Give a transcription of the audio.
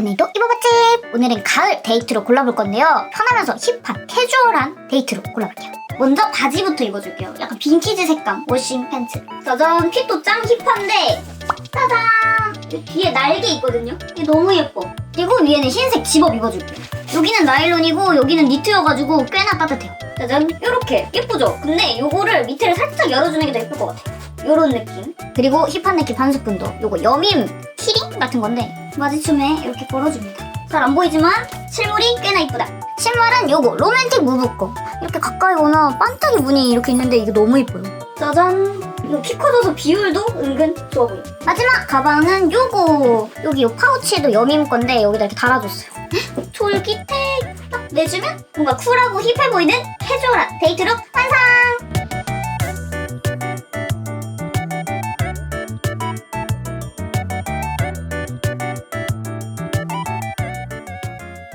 오늘도 입어봤지! 오늘은 가을 데이트로 골라볼 건데요. 편하면서 힙한 캐주얼한 데이트로 골라볼게요. 먼저 바지부터 입어줄게요. 약간 빈티지 색감 워싱 팬츠. 짜잔! 핏도 짱 힙한데 짜잔! 이 뒤에 날개 있거든요? 이게 너무 예뻐. 그리고 위에는 흰색 집업 입어줄게요. 여기는 나일론이고 여기는 니트여가지고 꽤나 따뜻해요. 짜잔! 요렇게 예쁘죠? 근데 요거를 밑에를 살짝 열어주는 게 더 예쁠 것 같아요. 요런 느낌. 그리고 힙한 느낌 한 스푼도 요거 여밈 키링 같은 건데 마지춤에 이렇게 걸어줍니다. 잘 안 보이지만 실물이 꽤나 이쁘다. 신발은 요거 로맨틱 무브 거. 이렇게 가까이 오나 반짝이 무늬 이렇게 있는데 이게 너무 이뻐요. 짜잔. 키 커져서 비율도 은근 좋아 보여. 마지막 가방은 요거. 여기 요 파우치에도 여밈 건데 여기다 이렇게 달아줬어요. 쫄깃해. 딱 내주면 뭔가 쿨하고 힙해 보이는 캐주얼한 데이트룩!